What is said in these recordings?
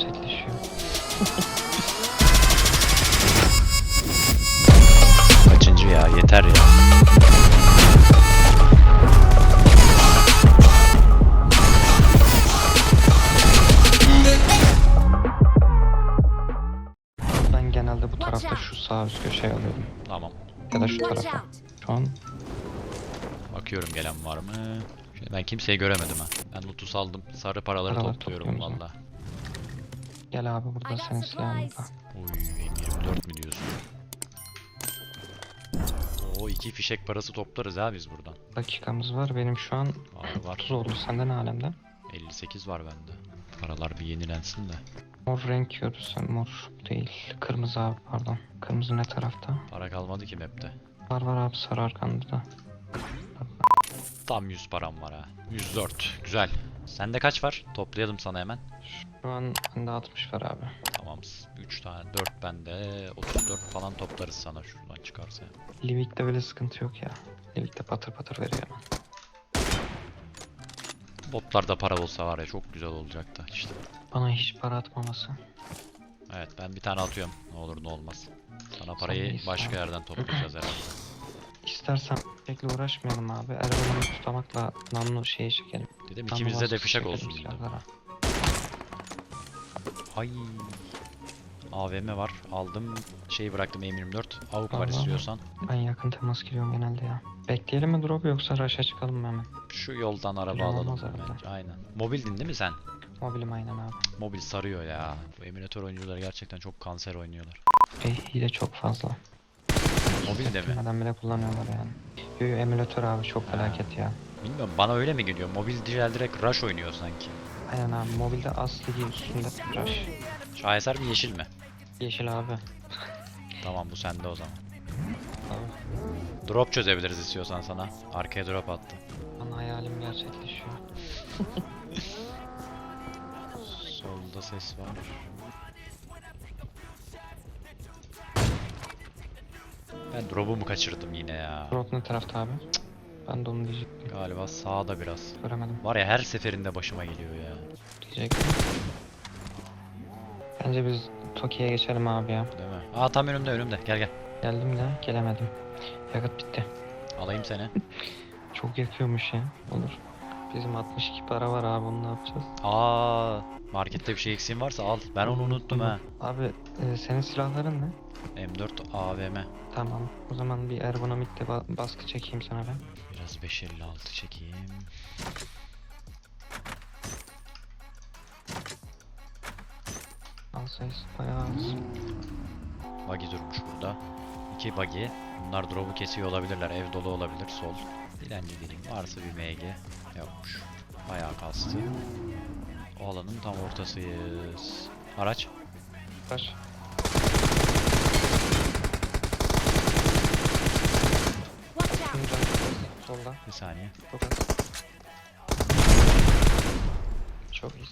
gerçekleşiyor. Kaçıncı ya yeter ya. Ben genelde bu tarafta şu sağ üst köşeye alıyorum. Tamam. Ya da şu tarafa. Şu an Bakıyorum gelen var mı? Şimdi ben kimseyi göremedim ha. Ben loot'u saldım. Sarı paraları Paralar topluyorum topluyoruz valla. Gel abi burada senin silahın supplies. var. Oy M24 mi diyorsun? Oo iki fişek parası toplarız ha biz buradan. Dakikamız var. Benim şu an Var var. 30 oldu. Sende ne alemde? 58 var bende. Paralar bir yenilensin de. Mor renk yiyoruz. Sen mor değil. Kırmızı abi pardon. Kırmızı ne tarafta? Para kalmadı ki map'te. Var var abi sarı arkanda da. Tam 100 param var ha. 104. Güzel. Sende kaç var? Toplayalım sana hemen. Şu an bende 60 var abi. Tamam. 3 tane 4 bende. 34 falan toplarız sana şuradan çıkarsa. Livik'te böyle sıkıntı yok ya. Livik'te patır patır veriyor hemen. Botlarda para olsa var ya çok güzel olacak da işte. Bana hiç para atmaması. Evet ben bir tane atıyorum. Ne olur ne olmaz. Sana parayı iyisin başka abi. yerden toplayacağız herhalde. İstersen bekle uğraşmayalım abi. Erdoğan'ı tutamakla namlu şeyi çekelim. Dedim Namlu ikimizde de fişek çekelim olsun dedim. silahlara. Ay. AVM var. Aldım. Şeyi bıraktım M24. AWP var istiyorsan. Ben yakın temas giriyorum genelde ya. Bekleyelim mi drop yoksa rush'a çıkalım mı hemen? Şu yoldan araba Plan alalım. olmaz bence. Aynen. Mobildin değil mi sen? Mobilim aynen abi. Mobil sarıyor ya. Bu emülatör oyuncuları gerçekten çok kanser oynuyorlar. Ve hile çok fazla. Mobil de mi? Bilmeden bile kullanıyorlar yani. Yo yo emülatör abi çok felaket ya. Bilmiyorum bana öyle mi geliyor? Mobil diğer direkt Rush oynuyor sanki. Aynen abi mobilde aslı değil üstünde rush. Şaheser mi yeşil mi? Yeşil abi. Tamam bu sende o zaman. Abi. Drop çözebiliriz istiyorsan sana. Arkaya drop attı. Bana hayalim gerçekleşiyor. Solda ses var. Ben drop'u mu kaçırdım yine ya? Drop ne tarafta abi? Ben de onu diyecektim. Galiba sağda biraz. Göremedim. Var ya her seferinde başıma geliyor ya. Diyecektim. Bence biz Toki'ye geçelim abi ya. Değil mi? Aa tam önümde önümde. Gel gel. Geldim de gelemedim. Yakıt bitti. Alayım seni. Çok yakıyormuş ya. Olur. Bizim 62 para var abi onu ne yapacağız? Aa markette bir şey eksiğin varsa al. Ben onu unuttum ha. Abi e, senin silahların ne? M4 AVM. Tamam. O zaman bir ergonomikte ba- baskı çekeyim sana ben. Biraz 556 çekeyim. Al sayısı bayağı az. Buggy durmuş burada. İki buggy. Bunlar drop'u kesiyor olabilirler. Ev dolu olabilir. Sol. Dilenci değilim. Varsa bir MG. Yokmuş. Bayağı kastı. O alanın tam ortasıyız. Araç. Kaç? Watch out! Şunun canı çok az. Solda. Bir saniye. Çok az. Çok iyi.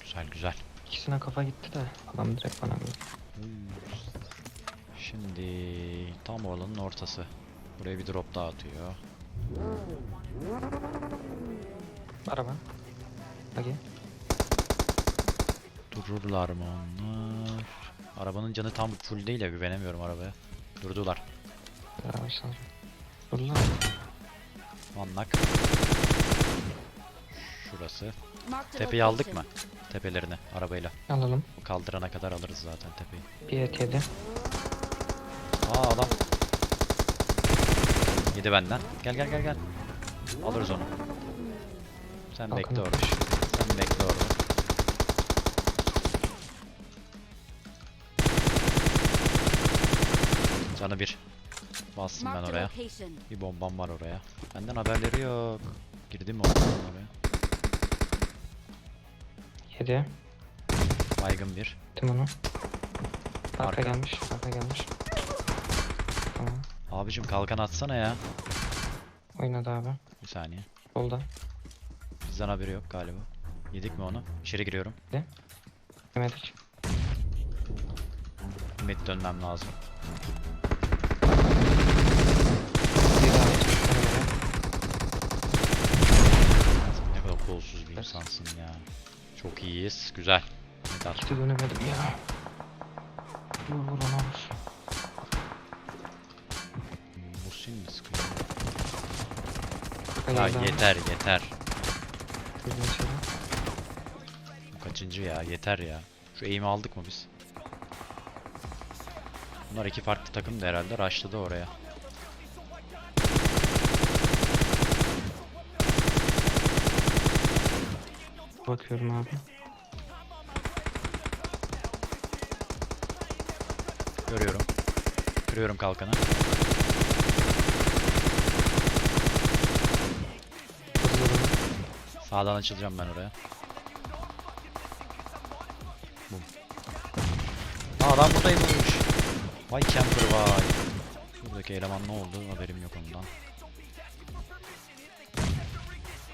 Güzel güzel. İkisine kafa gitti de adam direkt bana vurdu. Şimdi tam alanın ortası. Buraya bir drop daha atıyor. Araba. Hadi. Dururlar mı onlar? Arabanın canı tam full değil ya güvenemiyorum arabaya. Durdular. Beraber sanırım. Anlak. Şurası. Tepeyi aldık mı? Tepelerini arabayla. Alalım. Kaldırana kadar alırız zaten tepeyi. Bir et yedi. Aa adam. Yedi benden. Gel gel gel gel. Alırız onu. Sen Kalkın bekle orada. Sen bekle orada. Canı bir. Bastım ben oraya. Bir bombam var oraya. Benden haberleri yok. Girdim mi oraya? Yedi. Baygın bir. Gittim onu. Arka, Arka. gelmiş. Arka gelmiş. Tamam. Abicim kalkan atsana ya. Oynadı abi. Bir saniye. Solda. Bizden haberi yok galiba. Yedik mi onu? İçeri giriyorum. Yemedik. Mid dönmem lazım. Bir daha çıktım yere. Sen ne kadar kolsuz bir insansın ya. Çok iyiyiz. Güzel. At. Kiti dönemedim ya. Vur vur ona vur. Musin mi sıkıyor? Ya yeter yeter. Bu kaçıncı ya? Yeter ya. Şu eğimi aldık mı biz? Bunlar iki farklı takım da herhalde. Rushladı oraya. Bakıyorum abi. Görüyorum. Görüyorum kalkanı. Sağdan açılacağım ben oraya. Bum. Aa adam buradaymış. Vay camper vay. Buradaki eleman ne oldu haberim yok ondan.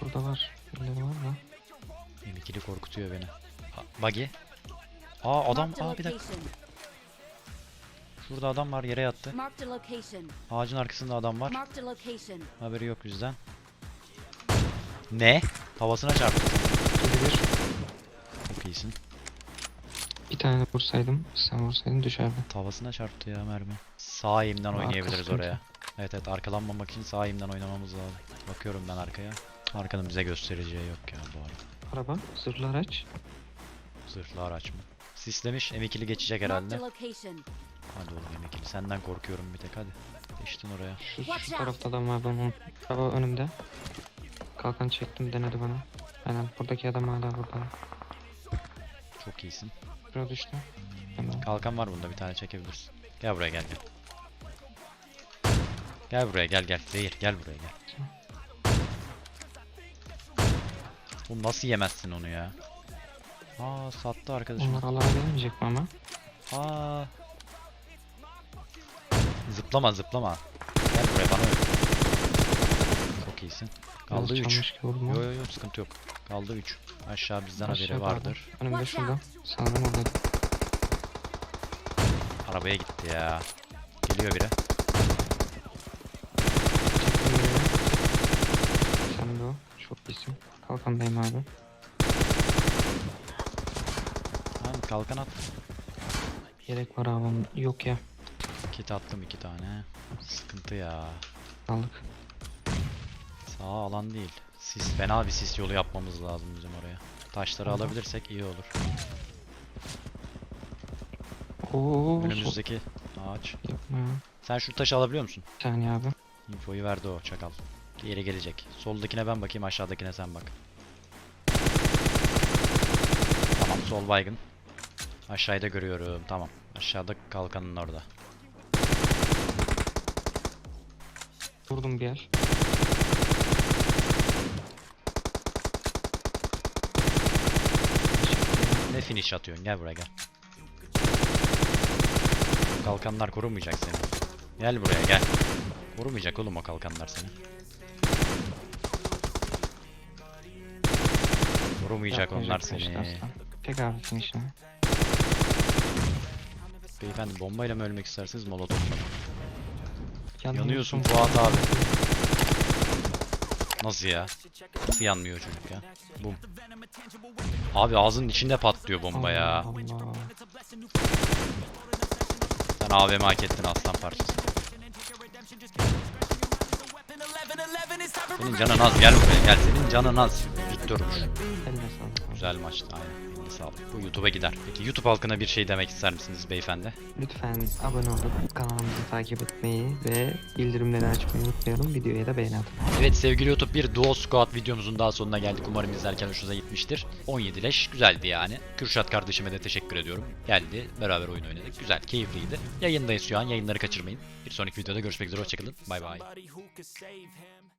Burada var. Birileri var da. M2'li korkutuyor beni. Buggy. Aa adam aa bir dakika. Şurada adam var yere yattı. Ağacın arkasında adam var. Haberi yok bizden. Ne? Havasına çarptı. Bir. Çok iyisin. Bir tane vursaydım. Sen vursaydın düşerdi. Tavasına çarptı ya mermi. Sağ eğimden Arka oynayabiliriz sıkıntı. oraya. Evet evet arkalanmamak için sağ eğimden oynamamız lazım. Bakıyorum ben arkaya. Arkanın bize göstereceği yok ya bu arada. Araba. Zırhlı araç. Zırhlı araç mı? Sislemiş M2'li geçecek herhalde. Hadi oğlum M2'li senden korkuyorum bir tek hadi. Geçtin oraya. Şu, şu tarafta adam var ben onu. Araba önümde. Kalkan çektim denedi bana. Aynen buradaki adam hala burada. Çok iyisin. Şuraya düştü. Hemen. Kalkan var bunda bir tane çekebilirsin. Gel buraya gel gel. Gel buraya gel gel. Zehir gel buraya gel. Oğlum nasıl yemezsin onu ya? Aa sattı arkadaşım. Onlar alana gelmeyecek mi ama? Aa. Zıplama zıplama. Gel buraya bana öyle. Çok iyisin. Kaldı Biraz 3. çalmış gibi oldum ama. Yo yo yo sıkıntı yok. Kaldı 3. Aşağı bizden haberi Aşağıda vardır. Önümde şurada. Sanırım oradaydı. Arabaya gitti ya. Geliyor biri. Sen de o. Çok iyisin. Kalkandayım abi. Lan kalkan at. Yelek var abi. Yok ya. Kit attım iki tane. Sıkıntı ya. Aldık. Sağ alan değil. Sis, fena bir sis yolu yapmamız lazım bizim oraya. Taşları Tamam. alabilirsek iyi olur. Oo. Önümüzdeki ağaç. Yapma ya. Sen şu taşı alabiliyor musun? Bir saniye abi. Infoyu verdi o çakal. Geri gelecek. Soldakine ben bakayım aşağıdakine sen bak. Tamam sol baygın. Aşağıda görüyorum tamam. Aşağıda kalkanın orada. Vurdum bir el. Ne finish atıyorsun gel buraya gel. Kalkanlar korumayacak seni. Gel buraya gel. Korumayacak oğlum o kalkanlar seni. Korumayacak onlar işte seni. aslan. Tek abi finishini. Beyefendi bombayla mı ölmek istersiniz molotofla? Yanıyorsun. Fuat abi. Nasıl ya? Nasıl yanmıyor çocuk ya? Bum. Abi ağzının içinde patlıyor bomba ya. Allah. Sen AVM hak ettin aslan parçası. Senin canın az gel buraya gel. Senin canın az. Abi. Güzel maçtı aynen. Eline sağlık. Bu YouTube'a gider. Peki YouTube halkına bir şey demek ister misiniz beyefendi? Lütfen abone olup kanalımızı takip etmeyi ve bildirimleri açmayı unutmayalım. Videoya da beğeni atın. Evet sevgili YouTube bir Duo Squad videomuzun daha sonuna geldik. Umarım izlerken hoşunuza gitmiştir. 17 leş güzeldi yani. Kürşat kardeşime de teşekkür ediyorum. Geldi beraber oyun oynadık. Güzel keyifliydi. Yayındayız şu an yayınları kaçırmayın. Bir sonraki videoda görüşmek üzere hoşçakalın. Bay bay.